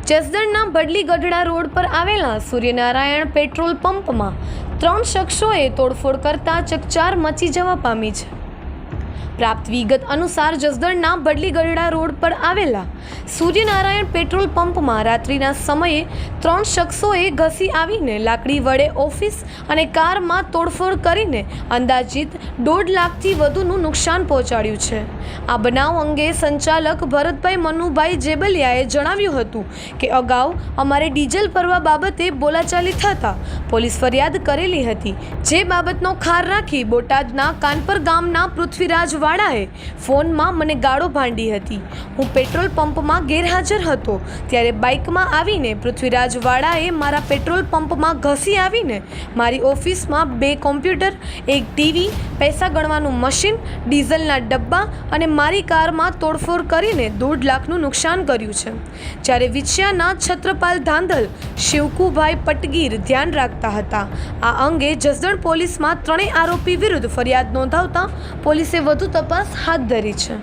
જસદણના બડલી Gadhada road પર આવેલા Suryanarayan petrol પંપમાં ત્રણ શખ્સોએ તોડફોડ કરતા ચકચાર મચી જવા પામી છે. પ્રાપ્ત વિગત અનુસાર જસદણના બડલી ગરડા રોડ પર આવેલા સૂર્યનારાયણ પેટ્રોલ પંપમાં રાત્રિના સમયે ત્રણ શખ્સોએ ઘસી આવીને લાકડી વડે ઓફિસ અને કારમાં તોડફોડ કરીને અંદાજિત દોઢ લાખથી વધુનું નુકસાન પહોંચાડ્યું છે. આ બનાવ અંગે સંચાલક ભરતભાઈ મનુભાઈ જેબલિયાએ જણાવ્યું હતું કે અગાઉ અમારે ડીઝલ ભરવા બાબતે બોલાચાલી થતાં પોલીસ ફરિયાદ કરેલી હતી. જે બાબતનો ખાર રાખી બોટાદના કાનપર ગામના પૃથ્વીરાજ વાળાએ ફોનમાં મને ગાળો ભાંડી હતી. હું પેટ્રોલ પંપમાં ગેરહાજર હતો. ત્યારે બાઇકમાં આવીને પૃથ્વીરાજ વાળાએ મારા પેટ્રોલ પંપમાં ઘસી આવીને મારી ઓફિસમાં બે કોમ્પ્યુટર, એક ટીવી, પૈસા ગણવાનું મશીન, ડીઝલના ડબ્બા અને મારી કારમાં તોડફોડ કરીને દોઢ લાખનું નુકસાન કર્યું છે. જ્યારે વિછિયાના છત્રપાલ ધાંધલ, શિવકુભાઈ પટગીર ધ્યાન રાખતા હતા. આ અંગે જસદણ પોલીસમાં ત્રણેય આરોપી વિરુદ્ધ ફરિયાદ નોંધાવતા પોલીસે વધુ તપાસ હાથ ધરી છે.